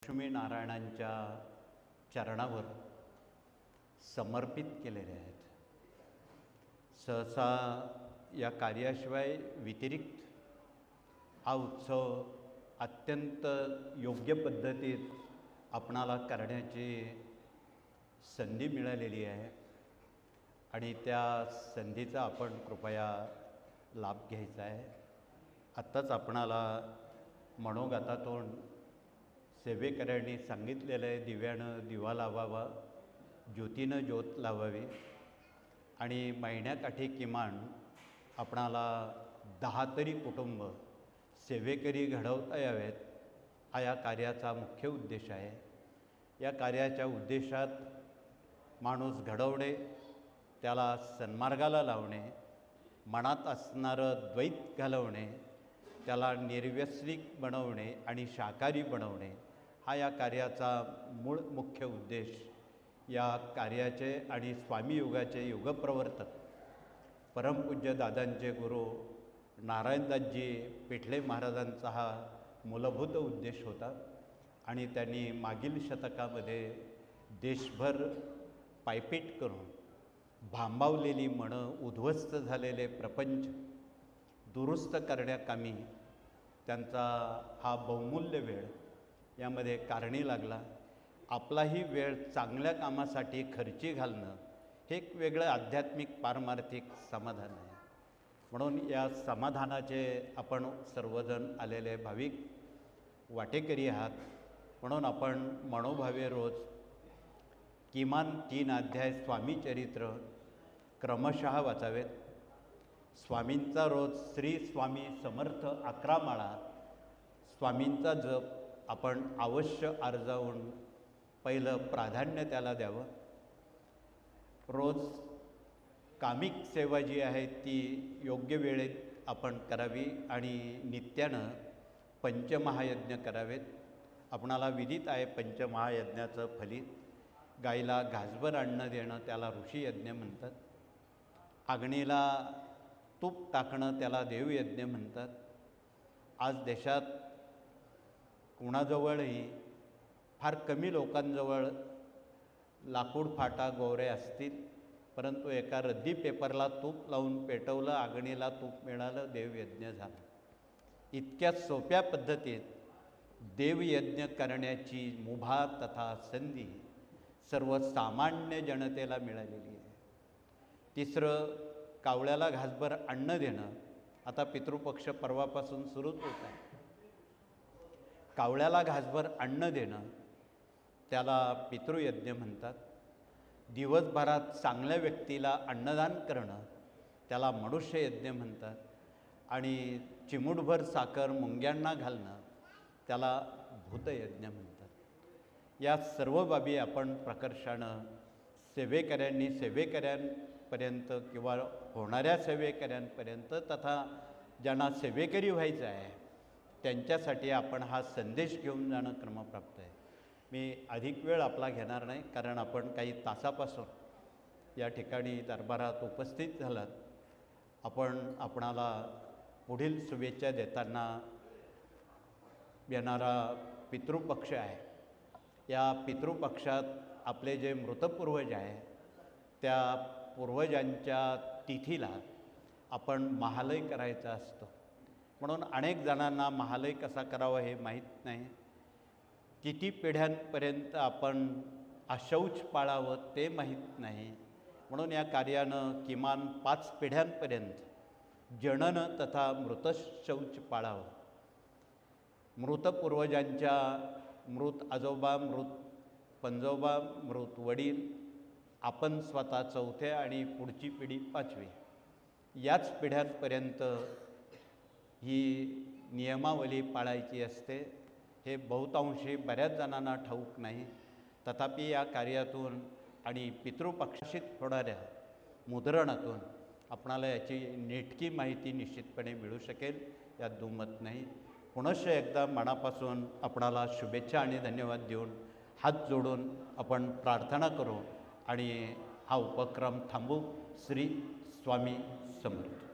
लक्ष्मीनारायणांच्या चरणावर समर्पित केलेले आहेत. सहसा या कार्याशिवाय व्यतिरिक्त हा उत्सव अत्यंत योग्य पद्धतीत आपणाला करण्याची संधी मिळालेली आहे आणि त्या संधीचा आपण कृपया लाभ घ्यायचा आहे. आत्ताच आपणाला मनोगतातून सेवेकऱ्यांनी सांगितलेलं आहे दिव्यानं दिवा लावावा ज्योतीनं ज्योत लावावी. आणि महिन्याकाठी किमान आपणाला दहा तरी कुटुंब सेवेकरी घडवता यावेत हा या कार्याचा मुख्य उद्देश आहे. या कार्याच्या उद्देशात माणूस घडवणे त्याला सन्मार्गाला लावणे मनात असणारं द्वैत घालवणे त्याला निर्व्यसनिक बनवणे आणि शाकाहारी बनवणे हा या कार्याचा मूळ मुख्य उद्देश या कार्याचे आणि स्वामी युगाचे युगप्रवर्तक परमपूज्य दादांचे गुरु नारायणदासजी पेठले महाराजांचा हा मूलभूत उद्देश होता आणि त्यांनी मागील शतकामध्ये देशभर पायपीट करून भांबावलेली मनं उद्ध्वस्त झालेले प्रपंच दुरुस्त करण्याकामी त्यांचा हा बहुमूल्य वेळ यामध्ये कारणी लागला. आपलाही वेळ चांगल्या कामासाठी खर्ची घालणं हे एक वेगळं आध्यात्मिक पारमार्थिक समाधान आहे. म्हणून या समाधानाचे आपण सर्वजण आलेले भाविक वाटेकरी आहात. म्हणून आपण मनोभावे रोज किमान तीन अध्याय स्वामी चरित्र क्रमशः वाचावेत. स्वामींचा रोज श्री स्वामी समर्थ अकरा माळा स्वामींचा जप आपण अवश्य अर्जावून पहिलं प्राधान्य त्याला द्यावं. रोज कामिक सेवा जी आहे ती योग्य वेळेत आपण करावी आणि नित्यानं पंचमहायज्ञ करावेत. आपणाला विदित आहे पंचमहायज्ञाचं फलित. गाईला घासभर आणणं देणं त्याला ऋषीयज्ञ म्हणतात. अग्नीला तूप टाकणं त्याला देवयज्ञ म्हणतात. आज देशात कुणाजवळही फार कमी लोकांजवळ लाकूड फाटा गोवरे असतील परंतु एका रद्दी पेपरला तूप लावून पेटवलं आगणीला तूप मिळालं देवयज्ञ झालं. इतक्या सोप्या पद्धतीत देवयज्ञ करण्याची मुभा तथा संधी सर्वसामान्य जनतेला मिळालेली आहे. तिसरं कावळ्याला घासभर अन्न देणं. आता पितृपक्ष परवापासून सुरूच होत आहे. कावळ्याला घासभर अन्न देणं त्याला पितृयज्ञ म्हणतात. दिवसभरात चांगल्या व्यक्तीला अन्नदान करणं त्याला मनुष्ययज्ञ म्हणतात. आणि चिमूटभर साखर मुंग्यांना घालणं त्याला भूतयज्ञ म्हणतात. या सर्व बाबी आपण प्रकर्षानं सेवेकऱ्यांनी सेवेकऱ्यांपर्यंत किंवा होणाऱ्या सेवेकऱ्यांपर्यंत तथा ज्यांना सेवेकरी व्हायचं आहे त्यांच्यासाठी आपण हा संदेश घेऊन जाणं क्रमप्राप्त आहे. मी अधिक वेळ आपला घेणार नाही कारण आपण काही तासापासून या ठिकाणी दरबारात उपस्थित झालात. आपण आपणाला पुढील शुभेच्छा देताना येणारा पितृपक्ष आहे. या पितृपक्षात आपले जे मृतपूर्वज आहे त्या पूर्वजांच्या तिथीला आपण महालय करायचा असतो. म्हणून अनेक जणांना महालय कसा करावा हे माहीत नाही. किती पिढ्यांपर्यंत आपण अशौच पाळावं ते माहीत नाही. म्हणून या कार्यानं किमान पाच पिढ्यांपर्यंत जनन तथा मृतशौच पाळावं. मृत पूर्वजांच्या मृत आजोबा मृत पंजोबा मृत वडील आपण स्वतः चौथ्या आणि पुढची पिढी पाचवी. याच पिढ्यांपर्यंत ही नियमावली पाळायची असते. हे बहुतांशी बऱ्याच जणांना ठाऊक नाही. तथापि या कार्यातून आणि पितृपक्षाशीत होणाऱ्या मुद्रणातून आपणाला याची नेटकी माहिती निश्चितपणे मिळू शकेल. यात दुमत नाही. पुनश्च एकदा मनापासून आपणाला शुभेच्छा आणि धन्यवाद देऊन हात जोडून आपण प्रार्थना करू आणि हा उपक्रम थांबू. श्री स्वामी समर्थ.